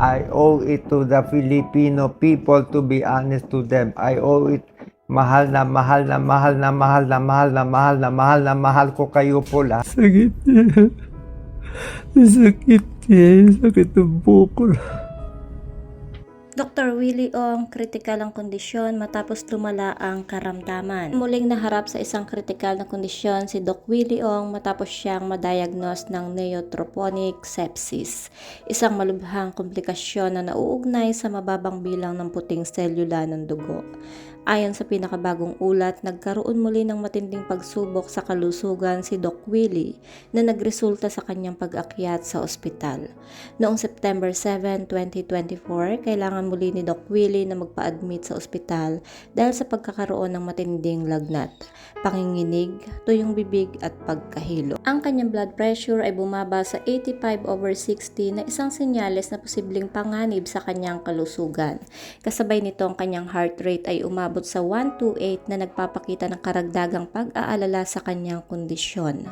I owe it to the Filipino people to be honest to them. I owe it mahal na mahal na mahal na mahal na mahal na mahal na mahal na mahal ko kayo po lahat. Sakit niya. Sakit niya. Sakit ng bukol. Dr. Willie Ong, kritikal ang kondisyon matapos lumala ang karamdaman. Muling naharap sa isang kritikal na kondisyon si Doc Willie Ong matapos siyang madiagnose ng neutropenic sepsis, isang malubhang komplikasyon na nauugnay sa mababang bilang ng puting selula ng dugo. Ayon sa pinakabagong ulat, nagkaroon muli ng matinding pagsubok sa kalusugan si Doc Willie na nagresulta sa kanyang pag-akyat sa ospital. Noong September 7, 2024, kailangan muli ni Doc Willie na magpa-admit sa ospital dahil sa pagkakaroon ng matinding lagnat, panginginig, tuyong bibig at pagkahilo. Ang kanyang blood pressure ay bumaba sa 85 over 60 na isang senyales na posibleng panganib sa kanyang kalusugan. Kasabay nito ang kanyang heart rate ay umabot sa 128 na nagpapakita ng karagdagang pag-aalala sa kanyang kondisyon.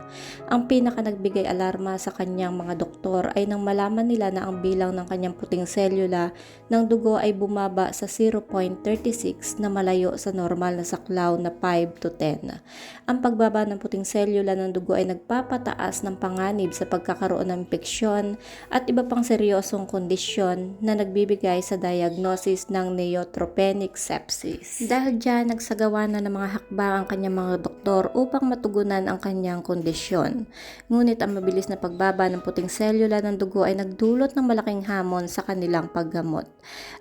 Ang pinaka nagbigay alarma sa kanyang mga doktor ay nang malaman nila na ang bilang ng kanyang puting selula ng dugo ay bumaba sa 0.36 na malayo sa normal na saklaw na 5 to 10. Ang pagbaba ng puting selula ng dugo ay nagpapataas ng panganib sa pagkakaroon ng impeksyon at iba pang seryosong kondisyon na nagbibigay sa diagnosis ng neutropenic sepsis. Dahil dyan, nagsagawa na ng mga hakbang ang kanyang mga doktor upang matugunan ang kanyang kondisyon. Ngunit ang mabilis na pagbaba ng puting selula ng dugo ay nagdulot ng malaking hamon sa kanilang paggamot.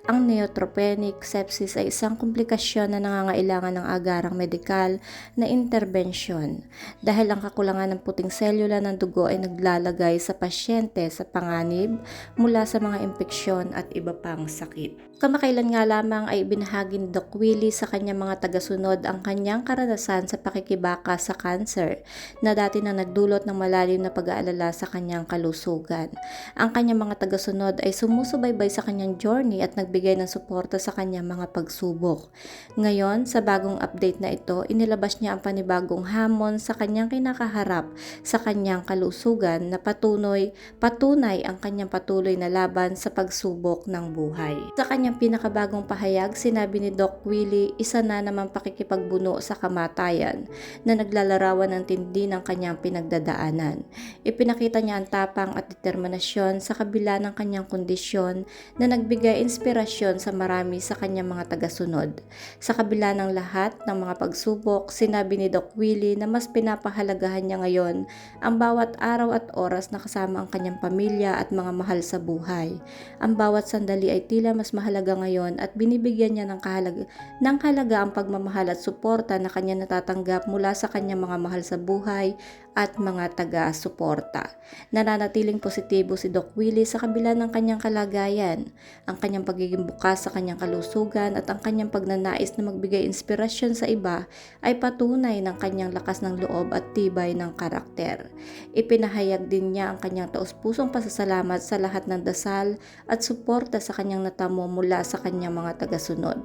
Ang neutropenic sepsis ay isang komplikasyon na nangangailangan ng agarang medikal na interbensyon dahil ang kakulangan ng puting selula ng dugo ay naglalagay sa pasyente sa panganib mula sa mga impeksyon at iba pang sakit. Kamakailan nga lamang ay binahagi ni Doc Willie sa kanyang mga tagasunod ang kanyang karanasan sa pakikibaka sa cancer na dati na nagdulot ng malalim na pag-aalala sa kanyang kalusugan. Ang kanyang mga tagasunod ay sumusubaybay sa kanyang journey at nagbigay ng suporta sa kanyang mga pagsubok. Ngayon, sa bagong update na ito, inilabas niya ang panibagong hamon sa kanyang kinakaharap sa kanyang kalusugan na patunoy, patunay ang kanyang patuloy na laban sa pagsubok ng buhay. Sa kanyang pinakabagong pahayag, sinabi ni Doc Willie, isa na naman pakikipagbuno sa kamatayan na naglalarawan ng tindi ng kanyang pinagdadaanan. Ipinakita niya ang tapang at determinasyon sa kabila ng kanyang kondisyon na nagbigay inspirasyon sa marami sa kanyang mga tagasunod. Sa kabila ng lahat ng mga pagsubok, sinabi ni Doc Willie na mas pinapahalagahan niya ngayon ang bawat araw at oras na kasama ang kanyang pamilya at mga mahal sa buhay. Ang bawat sandali ay tila mas mahalaga ngayon at binibigyan niya ng kahalaga, ng halaga ang pagmamahal at suporta na kanya natatanggap mula sa kanyang mga mahal sa buhay at mga taga-suporta. Nananatiling positibo si Doc Willie sa kabila ng kanyang kalagayan, ang kanyang pagiging bukas sa kanyang kalusugan at ang kanyang pagnanais na magbigay inspirasyon sa iba ay patunay ng kanyang lakas ng loob at tibay ng karakter. Ipinahayag din niya ang kanyang taus-pusong pasasalamat sa lahat ng dasal at suporta sa kanyang natamo mula sa kanyang mga tagasunod.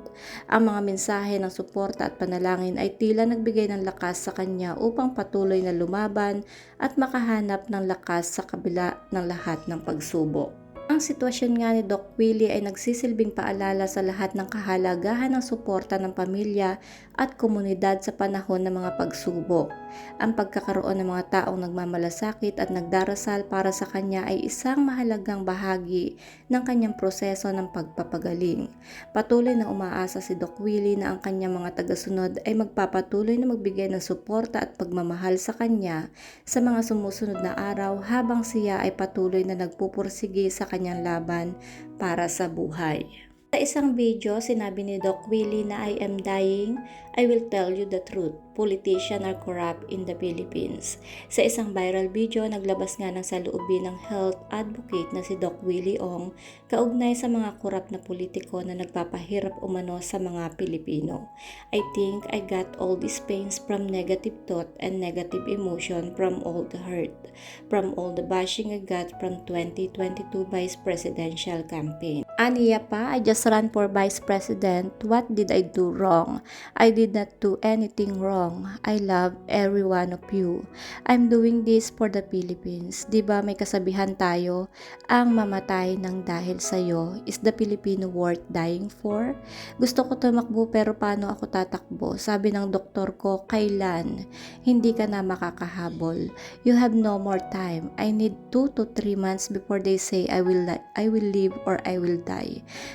Ang mga mensahe ng suporta at panalangin ay tila nagbigay ng lakas sa kanya upang patuloy na lumaban at makahanap ng lakas sa kabila ng lahat ng pagsubok. Ang sitwasyon nga ni Doc Willie ay nagsisilbing paalala sa lahat ng kahalagahan ng suporta ng pamilya at komunidad sa panahon ng mga pagsubok. Ang pagkakaroon ng mga taong nagmamalasakit at nagdarasal para sa kanya ay isang mahalagang bahagi ng kanyang proseso ng pagpapagaling. Patuloy na umaasa si Doc Willie na ang kanyang mga tagasunod ay magpapatuloy na magbigay ng suporta at pagmamahal sa kanya sa mga sumusunod na araw habang siya ay patuloy na nagpupursige sa kanyang laban para sa buhay. Sa isang video, sinabi ni Doc Willie na I am dying, I will tell you the truth. Politicians are corrupt in the Philippines. Sa isang viral video, naglabas nga ng saluubin ng health advocate na si Doc Willie Ong kaugnay sa mga korap na politiko na nagpapahirap umano sa mga Pilipino. I think I got all these pains from negative thought and negative emotion from all the hurt, from all the bashing I got from 2022 vice presidential campaign. Aniya pa, I just ran for Vice President. What did I do wrong? I did not do anything wrong. I love every one of you. I'm doing this for the Philippines. Di ba may kasabihan tayo, ang mamatay ng dahil sa'yo is the Filipino worth dying for? Gusto ko tumakbo pero paano ako tatakbo? Sabi ng doktor ko, kailan? Hindi ka na makakahabol. You have no more time. I need 2 to 3 months before they say I will I will live or I will die.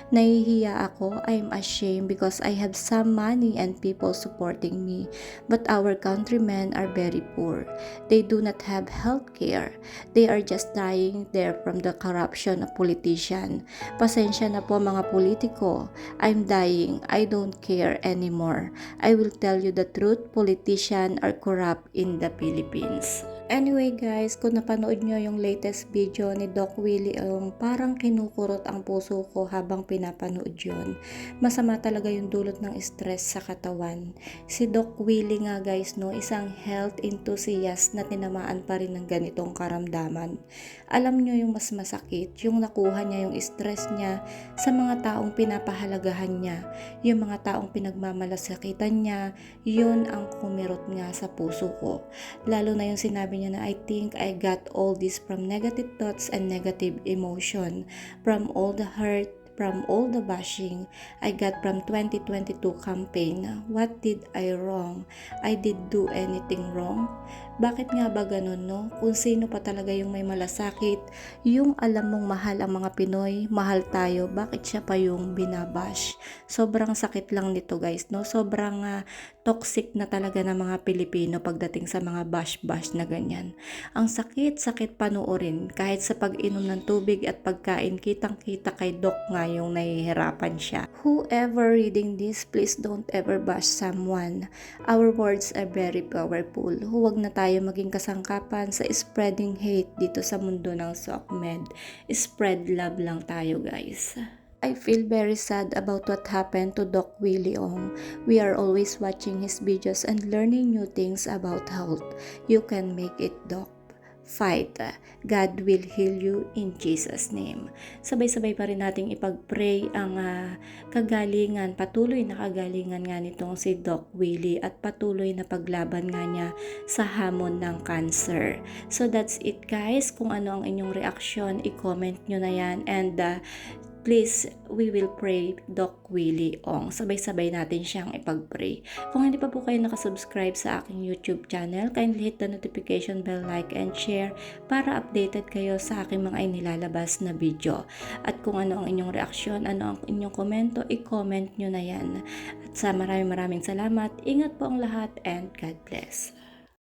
Nahihiya ako. I'm ashamed because I have some money and people supporting me. But our countrymen are very poor. They do not have health care. They are just dying there from the corruption of politician. Pasensya na po mga politiko. I'm dying. I don't care anymore. I will tell you the truth. Politician are corrupt in the Philippines. Anyway guys, kung napanood nyo yung latest video ni Doc Willie, um, parang kinukurot ang puso ko habang pinapanood yon. Masama talaga yung dulot ng stress sa katawan. Si Doc Willie nga guys, no, isang health enthusiast na tinamaan pa rin ng ganitong karamdaman. Alam nyo yung mas masakit, yung nakuha niya yung stress niya sa mga taong pinapahalagahan niya, yung mga taong pinagmamalasakitan niya, yun ang kumirot nga sa puso ko. Lalo na yung sinabi niya na I think I got all this from negative thoughts and negative emotion, from all the hurt, from all the bashing I got from 2022 campaign. What did I wrong? I did do anything wrong? Bakit nga ba ganun, no? Kung sino pa talaga yung may malasakit, yung alam mong mahal ang mga Pinoy, mahal tayo, bakit siya pa yung binabash? Sobrang sakit lang nito guys, no? Sobrang ah, toxic na talaga ng mga Pilipino pagdating sa mga bash-bash na ganyan. Ang sakit-sakit panoorin kahit sa pag-inom ng tubig at pagkain kitang-kita kay Doc nga yung nahihirapan siya. Whoever reading this, please don't ever bash someone. Our words are very powerful. Huwag na tayo maging kasangkapan sa spreading hate dito sa mundo ng SOCMED. Spread love lang tayo guys. I feel very sad about what happened to Doc Willie Ong. We are always watching his videos and learning new things about health. You can make it, Doc. Fight. God will heal you in Jesus' name. Sabay-sabay pa rin nating ipag-pray ang ah, kagalingan, patuloy na kagalingan nga nitong si Doc Willie at patuloy na paglaban nga niya sa hamon ng cancer. So that's it guys. Kung ano ang inyong reaksyon, i-comment nyo na yan and ah, please, we will pray Doc Willie Ong. Sabay-sabay natin siyang ipag-pray. Kung hindi pa po kayo nakasubscribe sa aking YouTube channel, kindly hit the notification bell, like, and share para updated kayo sa aking mga inilalabas na video. At kung ano ang inyong reaksyon, ano ang inyong komento, i-comment nyo na yan. At sa maraming maraming salamat, ingat po ang lahat and God bless.